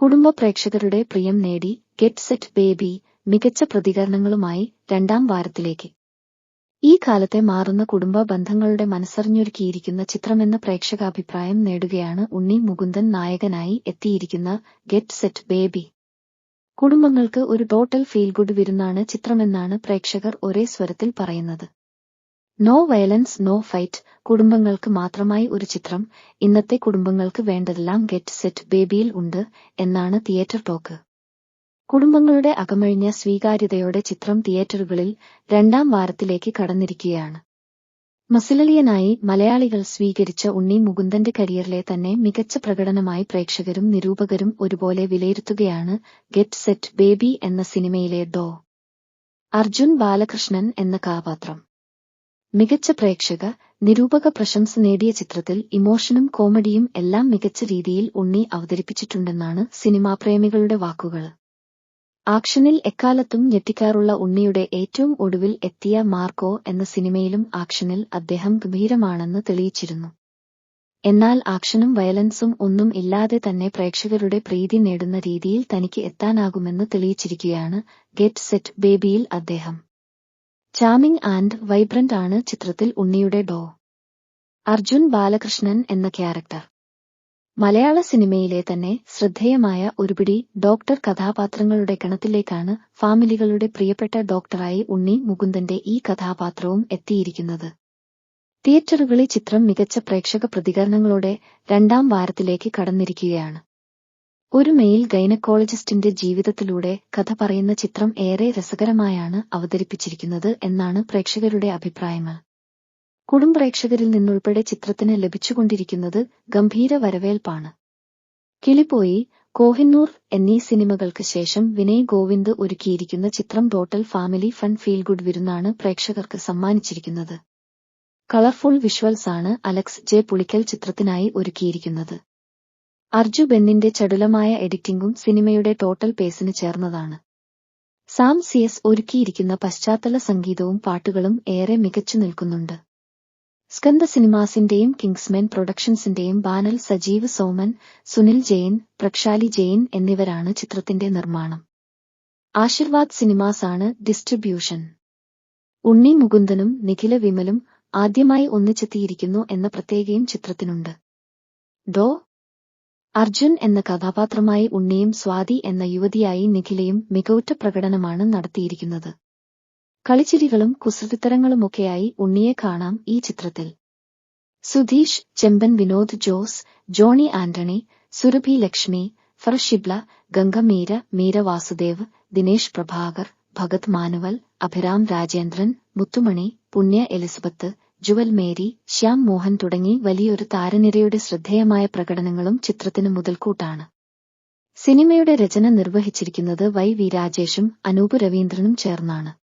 കുടുംബ പ്രേക്ഷകരുടെ പ്രിയം നേടി ഗെറ്റ് സെറ്റ് ബേബി മികച്ച പ്രതികരണങ്ങളുമായി രണ്ടാം വാരത്തിലേക്ക്. ഈ കാലത്തെ മാറുന്ന കുടുംബ ബന്ധങ്ങളുടെ മനസ്സറിഞ്ഞൊരുക്കിയിരിക്കുന്ന ചിത്രമെന്ന പ്രേക്ഷകാഭിപ്രായം നേടുകയാണ് ഉണ്ണി മുകുന്ദൻ നായകനായി എത്തിയിരിക്കുന്ന ഗെറ്റ് സെറ്റ് ബേബി. കുടുംബങ്ങൾക്ക് ഒരു ടോട്ടൽ ഫീൽ ഗുഡ് വിരുന്നാണ് ചിത്രമെന്നാണ് പ്രേക്ഷകർ ഒരേ സ്വരത്തിൽ പറയുന്നത്. നോ വയലൻസ് നോ ഫൈറ്റ് കുടുംബങ്ങൾക്ക് മാത്രമായി ഒരു ചിത്രം. ഇന്നത്തെ കുടുംബങ്ങൾക്ക് വേണ്ടതെല്ലാം ഗെറ്റ് സെറ്റ് ബേബിയിൽ ഉണ്ട് എന്നാണ് തിയേറ്റർ ടോക്ക് കുടുംബങ്ങളുടെ അകമഴിഞ്ഞ സ്വീകാര്യതയോടെ ചിത്രം തിയേറ്ററുകളിൽ രണ്ടാം വാരത്തിലേക്ക് കടന്നിരിക്കുകയാണ്. മസിലളിയനായി മലയാളികൾ സ്വീകരിച്ച ഉണ്ണി മുകുന്ദന്റെ കരിയറിലെ തന്നെ മികച്ച പ്രകടനമായി പ്രേക്ഷകരും നിരൂപകരും ഒരുപോലെ വിലയിരുത്തുകയാണ് ഗെറ്റ് സെറ്റ് ബേബി എന്ന സിനിമയിലെ ഡോ അർജുൻ ബാലകൃഷ്ണൻ എന്ന കഥാപാത്രം. മികച്ച പ്രേക്ഷക നിരൂപക പ്രശംസ നേടിയ ചിത്രത്തിൽ ഇമോഷനും കോമഡിയും എല്ലാം മികച്ച രീതിയിൽ ഉണ്ണി അവതരിപ്പിച്ചിട്ടുണ്ടെന്നാണ് സിനിമാപ്രേമികളുടെ വാക്കുകൾ. ആക്ഷനിൽ എക്കാലത്തും ഞെട്ടിക്കാറുള്ള ഉണ്ണിയുടെ ഏറ്റവും ഒടുവിൽ എത്തിയ മാർക്കോ എന്ന സിനിമയിലും ആക്ഷനിൽ അദ്ദേഹം ഗംഭീരമാണെന്ന് തെളിയിച്ചിരുന്നു. എന്നാൽ ആക്ഷനും വയലൻസും ഒന്നും ഇല്ലാതെ തന്നെ പ്രേക്ഷകരുടെ പ്രീതി നേടുന്ന രീതിയിൽ തനിക്ക് എത്താനാകുമെന്ന് തെളിയിച്ചിരിക്കുകയാണ് ഗെറ്റ് സെറ്റ് ബേബിയിൽ അദ്ദേഹം. ചാമിങ് ആൻഡ് വൈബ്രന്റ് ആണ് ചിത്രത്തിൽ ഉണ്ണിയുടെ ഡോ. അർജുൻ ബാലകൃഷ്ണൻ എന്ന ക്യാരക്ടർ. മലയാള സിനിമയിലെ തന്നെ ശ്രദ്ധേയമായ ഒരുപിടി ഡോക്ടർ കഥാപാത്രങ്ങളുടെ ഗണത്തിലേക്കാണ് ഫാമിലികളുടെ പ്രിയപ്പെട്ട ഡോക്ടറായി ഉണ്ണി മുകുന്ദന്റെ ഈ കഥാപാത്രവും എത്തിയിരിക്കുന്നത്. തിയേറ്ററുകളിൽ ചിത്രം മികച്ച പ്രേക്ഷക പ്രതികരണങ്ങളോടെ രണ്ടാം വാരത്തിലേക്ക് കടന്നിരിക്കുകയാണ്. ഒരു മെയിൽ ഗൈനക്കോളജിസ്റ്റിന്റെ ജീവിതത്തിലൂടെ കഥ പറയുന്ന ചിത്രം ഏറെ രസകരമായാണ് അവതരിപ്പിച്ചിരിക്കുന്നത് എന്നാണ് പ്രേക്ഷകരുടെ അഭിപ്രായം. കുടും പ്രേക്ഷകരിൽ നിന്നുൾപ്പെടെ ചിത്രത്തിന് ലഭിച്ചുകൊണ്ടിരിക്കുന്നത് ഗംഭീര വരവേൽപ്പാണ്. കിളിപ്പോയി കോഹിന്നൂർ എന്നീ സിനിമകൾക്ക് ശേഷം വിനയ് ഗോവിന്ദ് ഒരുക്കിയിരിക്കുന്ന ചിത്രം total family fun feel good വിരുന്നാണ് പ്രേക്ഷകർക്ക് സമ്മാനിച്ചിരിക്കുന്നത്. കളർഫുൾ വിഷ്വൽസ് ആണ് അലക്സ് ജെ പുളിക്കൽ ചിത്രത്തിനായി ഒരുക്കിയിരിക്കുന്നത്. അർജു ബെന്നിന്റെ ചടുലമായ എഡിറ്റിംഗും സിനിമയുടെ ടോട്ടൽ പേസിന് ചേർന്നതാണ്. സാം സിയസ് ഒരുക്കിയിരിക്കുന്ന പശ്ചാത്തല സംഗീതവും പാട്ടുകളും ഏറെ മികച്ചു നിൽക്കുന്നുണ്ട്. സ്കന്ദ സിനിമാസിന്റെയും കിങ്സ്മെൻ പ്രൊഡക്ഷൻസിന്റെയും ബാനൽ സജീവ് സോമൻ സുനിൽ ജെയിൻ പ്രക്ഷാലി ജെയിൻ എന്നിവരാണ് ചിത്രത്തിന്റെ നിർമ്മാണം. ആശീർവാദ് സിനിമാസാണ് ഡിസ്ട്രിബ്യൂഷൻ. ഉണ്ണി മുകുന്ദനും നിഖില വിമലും ആദ്യമായി ഒന്നിച്ചെത്തിയിരിക്കുന്നു എന്ന പ്രത്യേകയും ചിത്രത്തിനുണ്ട്. ഡോ. അർജുൻ എന്ന കഥാപാത്രമായി ഉണ്ണിയും സ്വാതി എന്ന യുവതിയായി നിഖിലയും മികവുറ്റ പ്രകടനമാണ് നടത്തിയിരിക്കുന്നത്. കളിച്ചിരികളും കുസൃതിത്തരങ്ങളുമൊക്കെയായി ഉണ്ണിയെ കാണാം ഈ ചിത്രത്തിൽ. Sudheesh Chemban Vinod Jose Johny Antony Surabhi Lakshmi Farshibla Ganga Meera Meera Vasudev Dinesh Prabhakar Bhagath manual Abhiram Rajendran Muthumani Punya Elizabeth Jual Mary Shyam Mohan തുടങ്ങി വലിയൊരു താരനിരയുടെ ശ്രദ്ധേയമായ പ്രകടനങ്ങളും ചിത്രത്തിന് മുതൽക്കൂട്ടാണ്. സിനിമയുടെ രചന നിർവഹിച്ചിരിക്കുന്നത് വൈ വി രാജേഷും അനൂപ് രവീന്ദ്രനും ചേർന്നാണ്.